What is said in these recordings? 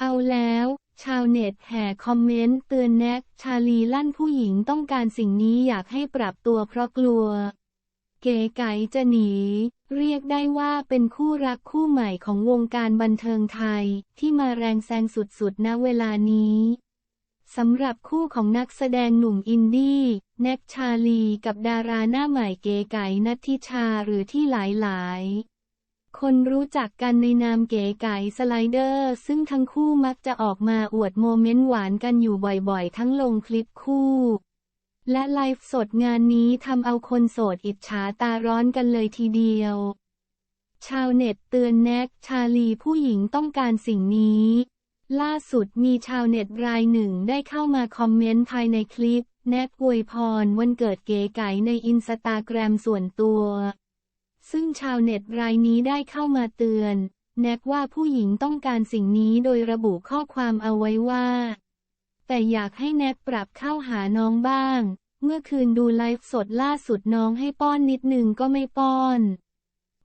เอาแล้ว ชาวเน็ตแห่คอมเมนต์เตือนแน็กชาลีลั่นผู้หญิงต้องการสิ่งนี้อยากให้ปรับตัวเพราะกลัว เก๋ไก๋จะหนี เรียกได้ว่าเป็นคู่รักคู่ใหม่ของวงการบันเทิงไทย ที่มาแรงแซงสุดๆ ณ เวลานี้สำหรับคู่ของนักแสดงหนุ่มอินดี้แน็กชาลี กับดาราหน้าใหม่เก๋ไก๋นัทธิชาหรือที่หลายๆ คนรู้จักกันในนามเก๋ไก๋สไลเดอร์ ซึ่งทั้งคู่มักจะออกมาอวดโมเมนต์หวานกันอยู่บ่อยๆ ทั้งลงคลิปคู่ และไลฟ์สดงานนี้ทำเอาคนโสดอิจฉาตาร้อนกันเลยทีเดียว ชาวเน็ตเตือนแน็กชาลีผู้หญิงต้องการสิ่งนี้ ล่าสุดมีชาวเน็ตรายหนึ่งได้เข้ามาคอมเมนต์ภายในคลิป แน็กอวยพรวันเกิดเก๋ไก๋ในอินสตาแกรมส่วนตัว ซึ่งชาวเน็ตรายนี้ได้เข้ามาเตือน แนกว่าผู้หญิงต้องการสิ่งนี้โดยระบุข้อความเอาไว้ว่า แต่อยากให้แนกปรับเข้าหาน้องบ้าง เมื่อคืนดูไลฟ์สดล่าสุดน้องให้ป้อนนิดนึงก็ไม่ป้อน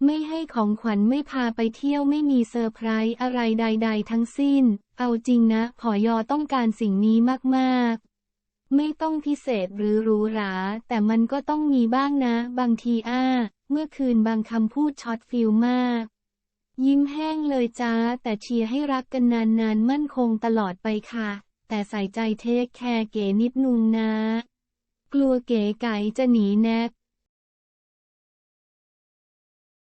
ไม่ให้ของขวัญไม่พาไปเที่ยวไม่มีเซอร์ไพรส์อะไรใด ๆ ทั้งสิ้น เอาจริงนะผอยอต้องการสิ่งนี้มากๆ ไม่ต้องพิเศษหรือหรูหรา แต่มันก็ต้องมีบ้างนะ บางทีอ้า เมื่อคืนบางคำพูดช็อตฟิลมาก ยิ้มแห้งเลยจ้า แต่เชียร์ให้รักกันนานๆ มั่นคงตลอดไปค่ะ แต่ใส่ใจเทคแคร์เก๋นิดนึงนะ กลัวเก๋ไก๋จะหนีแนบ